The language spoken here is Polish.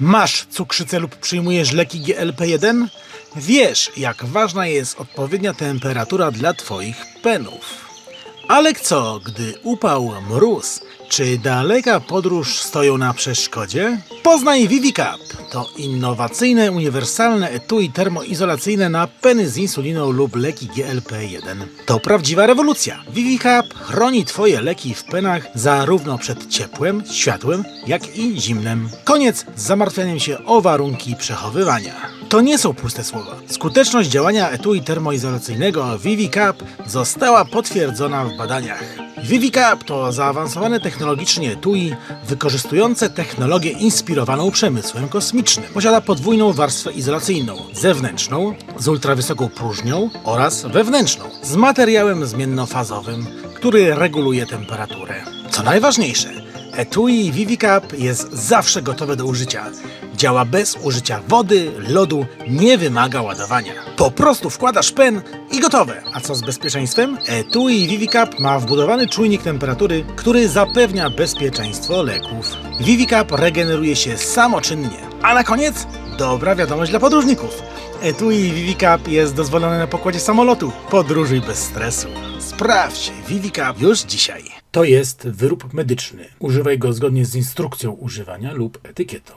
Masz cukrzycę lub przyjmujesz leki GLP-1? Wiesz, jak ważna jest odpowiednia temperatura dla Twoich penów. Ale co, gdy upał, mróz czy daleka podróż stoją na przeszkodzie? Poznaj Vivicap. To innowacyjne, uniwersalne etui termoizolacyjne na peny z insuliną lub leki GLP-1. To prawdziwa rewolucja. Vivicap chroni Twoje leki w penach zarówno przed ciepłem, światłem, jak i zimnem. Koniec z zamartwianiem się o warunki przechowywania. To nie są puste słowa. Skuteczność działania etui termoizolacyjnego Vivicap została potwierdzona w badaniach. Vivicap to zaawansowane technologicznie etui wykorzystujące technologię inspirowaną przemysłem kosmicznym. Posiada podwójną warstwę izolacyjną, zewnętrzną z ultrawysoką próżnią oraz wewnętrzną z materiałem zmiennofazowym, który reguluje temperaturę. Co najważniejsze, etui Vivicap jest zawsze gotowe do użycia. Działa bez użycia wody, lodu, nie wymaga ładowania. Po prostu wkładasz pen i gotowe. A co z bezpieczeństwem? Etui Vivicap ma wbudowany czujnik temperatury, który zapewnia bezpieczeństwo leków. Vivicap regeneruje się samoczynnie. A na koniec dobra wiadomość dla podróżników. Etui Vivicap jest dozwolony na pokładzie samolotu. Podróżuj bez stresu. Sprawdź Vivicap już dzisiaj. To jest wyrób medyczny. Używaj go zgodnie z instrukcją używania lub etykietą.